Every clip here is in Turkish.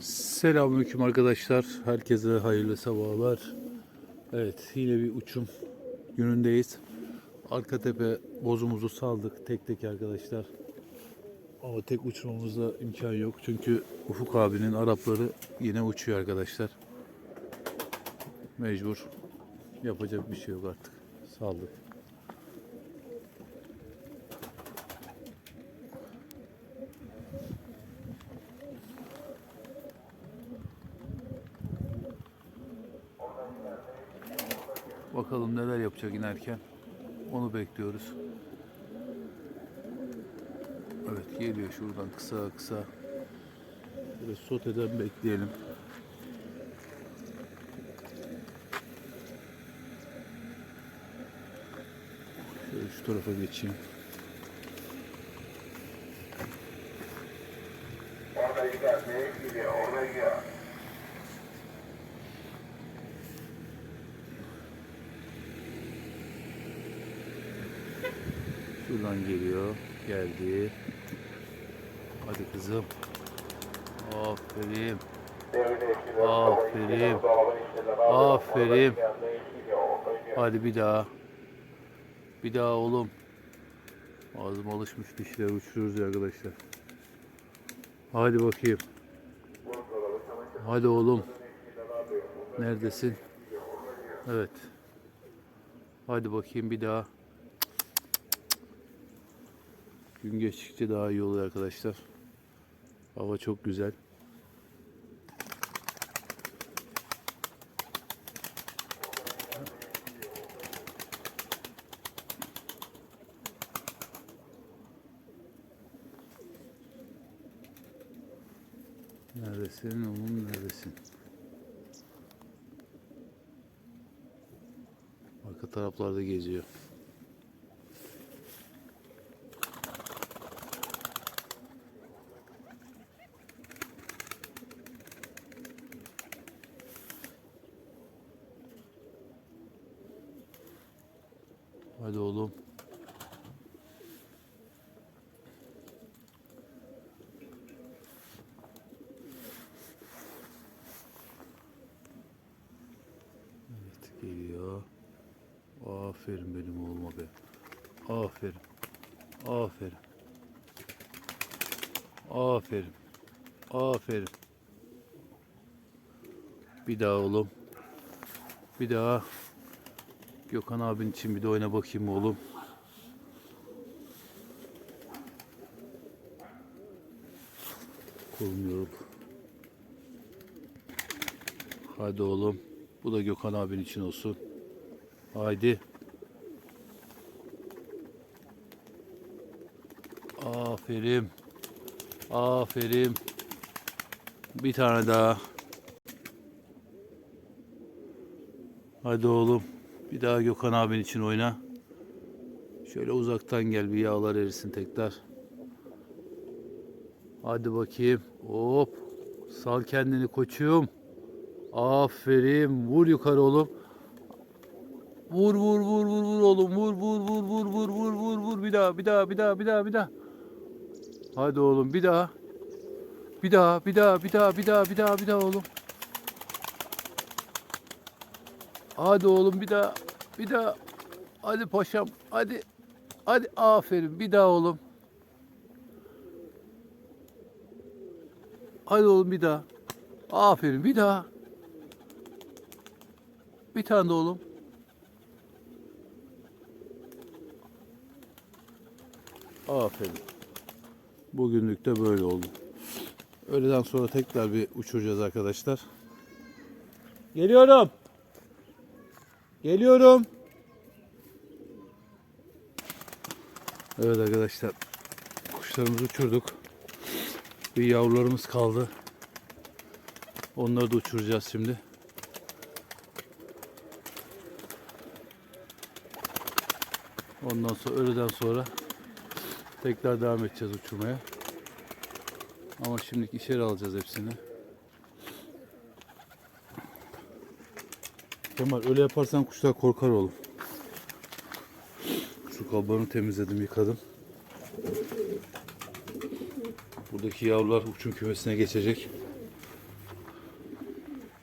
Selamünaleyküm arkadaşlar. Herkese hayırlı sabahlar. Evet, yine bir uçum günündeyiz. Arka tepe bozumuzu saldık tek tek arkadaşlar. Ama tek uçurmamızda imkan yok. Çünkü Ufuk abinin Arapları yine uçuyor arkadaşlar. Mecbur. Yapacak bir şey yok artık. Saldık. Bakalım neler yapacak inerken. Onu bekliyoruz. Evet geliyor şuradan kısa kısa. Böyle soteden bekleyelim. Şöyle şu tarafa geçeyim. Orada gider, neye gidiyor, oraya gidiyor. Şuradan geliyor. Geldi. Hadi kızım. Aferin. Aferin. Aferin. Hadi bir daha. Bir daha oğlum. Ağzım alışmış dişlere uçuruyoruz ya arkadaşlar. Hadi bakayım. Hadi oğlum. Neredesin? Evet. Hadi bakayım bir daha. Gün geçtikçe daha iyi oluyor arkadaşlar. Hava çok güzel. Neredesin oğlum neredesin? Arka taraflarda geziyor. Hadi oğlum. Evet geliyor. Aferin benim oğluma be. Aferin. Aferin. Aferin. Aferin. Bir daha oğlum. Bir daha. Gökhan abin için bir de oyna bakayım oğlum. Kolum yoruldu. Hadi oğlum. Bu da Gökhan abin için olsun. Haydi. Aferin. Aferin. Bir tane daha. Hadi oğlum. Bir daha Gökhan abin için oyna. Şöyle uzaktan gel bir yağlar erisin tekrar. Hadi bakayım. Hop. Sal kendini koçum. Aferin. Vur yukarı oğlum. Vur vur vur vur vur oğlum. Vur vur vur vur vur vur vur vur. Bir daha bir daha bir daha bir daha bir daha. Hadi oğlum bir daha. Bir daha bir daha bir daha bir daha bir daha bir daha oğlum. Hadi oğlum bir daha. Bir daha. Hadi paşam. Hadi. Hadi aferin. Bir daha oğlum. Hadi oğlum bir daha. Aferin bir daha. Bir tane de oğlum. Aferin. Bugünlük de böyle oldu. Öğleden sonra tekrar bir uçuracağız arkadaşlar. Geliyorum. Geliyorum. Evet arkadaşlar. Kuşlarımızı uçurduk. Bir yavrularımız kaldı. Onları da uçuracağız şimdi. Ondan sonra öğleden sonra tekrar devam edeceğiz uçurmaya. Ama şimdilik içeri alacağız hepsini. Kemal öyle yaparsan kuşlar korkar oğlum. Şu kablarını temizledim, yıkadım. Buradaki yavrular uçum kümesine geçecek.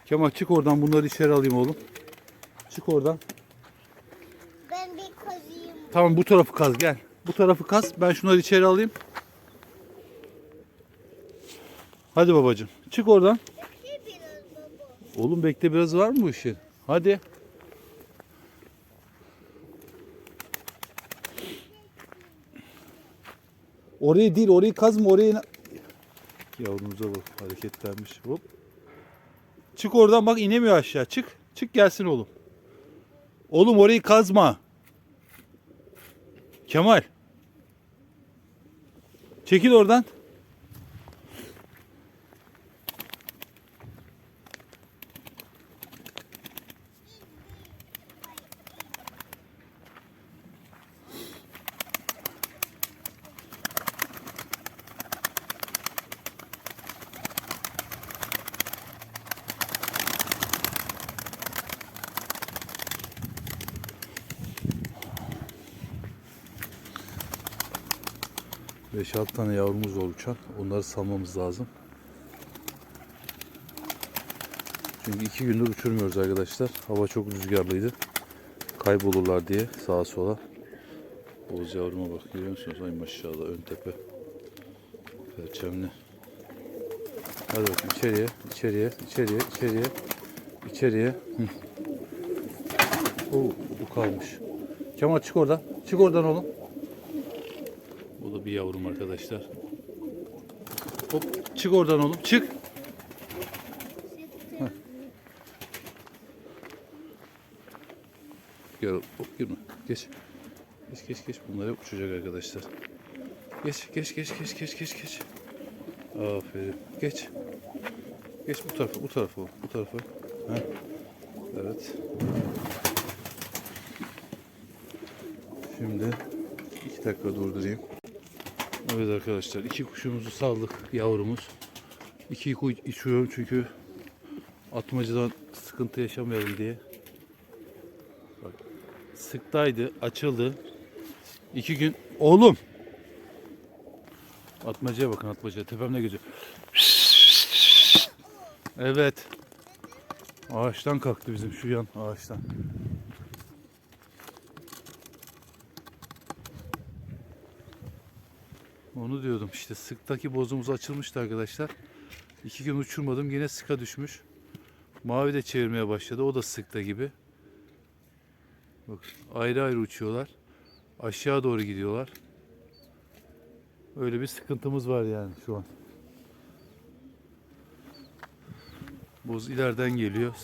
Kemal çık oradan bunları içeri alayım oğlum. Çık oradan. Ben bir kazıyım. Tamam bu tarafı kaz gel. Bu tarafı kaz. Ben şunları içeri alayım. Hadi babacığım. Çık oradan. Bekle biraz baba. Oğlum bekle biraz var mı bu işin? Hadi. Orayı değil, orayı kazma, orayı... Yavrumuza bak, hareketlenmiş. Hop. Çık oradan bak inemiyor aşağı. Çık. Çık gelsin oğlum. Oğlum orayı kazma. Kemal. Çekil oradan. Beş 6 tane yavrumuz uçan. Onları salmamız lazım. Çünkü iki gündür uçurmuyoruz arkadaşlar. Hava çok rüzgarlıydı. Kaybolurlar diye sağa sola. Oğuz yavruma bak görüyor musunuz? Ay maşallah ön tepe. Perçemli. Hadi bakayım içeriye, içeriye, içeriye, içeriye, içeriye. Hı. Oo, bu kalmış. Kemal çık oradan. Çık oradan oğlum. Bu da bir yavrum arkadaşlar. Hop çık oradan oğlum çık. Gel hop girme. Geç. Geç geç geç. Bunlar uçacak arkadaşlar. Geç geç geç geç geç geç geç. Aferin. Geç. Geç bu tarafa bu tarafa bu tarafa. Heh. Evet. Şimdi iki dakika durdurayım. Evet arkadaşlar iki kuşumuzu saldık yavrumuz. İki kuş içiyorum çünkü atmacadan sıkıntı yaşamayalım diye. Bak, sıktaydı açıldı. İki gün oğlum. Atmacaya bakın atmacaya tepemde geziyor. Evet. Ağaçtan kalktı bizim şu yan ağaçtan. Onu diyordum işte sıktaki bozumuz açılmıştı arkadaşlar. İki gün uçurmadım yine sıka düşmüş. Mavi de çevirmeye başladı o da sıkta gibi. Bak ayrı ayrı uçuyorlar. Aşağı doğru gidiyorlar. Öyle bir sıkıntımız var yani şu an. Boz ileriden geliyor.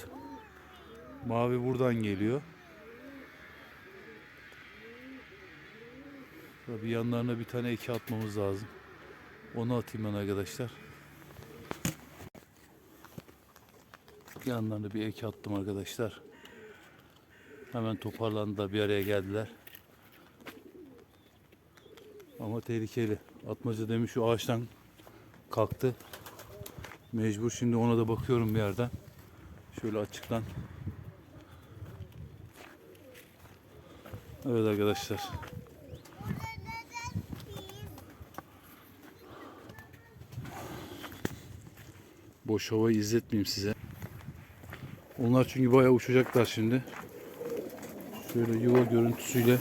Mavi buradan geliyor. Tabii yanlarına bir tane eki atmamız lazım. Onu atayım ben arkadaşlar. Yanlarına bir eki attım arkadaşlar. Hemen toparlandılar bir araya geldiler. Ama tehlikeli. Atmaca demiş şu ağaçtan kalktı. Mecbur şimdi ona da bakıyorum bir yerden. Şöyle açıktan. Evet arkadaşlar. Boş havayı izletmeyeyim size. Onlar çünkü bayağı uçacaklar şimdi. Şöyle yuva görüntüsüyle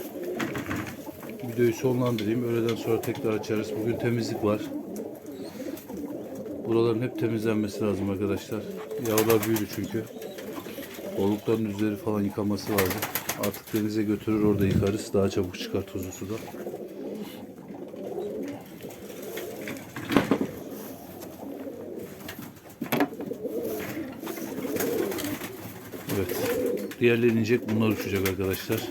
videoyu sonlandırayım. Öğleden sonra tekrar açarız. Bugün temizlik var. Buraların hep temizlenmesi lazım arkadaşlar. Yavrular büyüdü çünkü. Balıkların üzeri falan yıkaması lazım. Artık denize götürür orada yıkarız. Daha çabuk çıkar tuzlu suda. Diğerleri inecek. Bunlar uçacak arkadaşlar.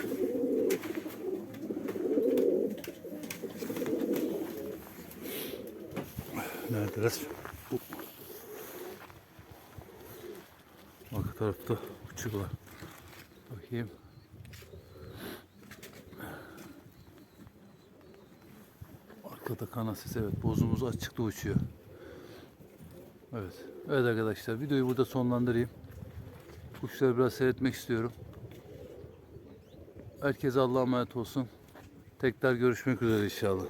Neredeler? Arka tarafta uçuyorlar. Bakayım. Arkada kanasis evet bozumuz açıkta uçuyor. Evet. Evet arkadaşlar videoyu burada sonlandırayım. Kuşları biraz seyretmek istiyorum. Herkese Allah'a emanet olsun. Tekrar görüşmek üzere inşallah.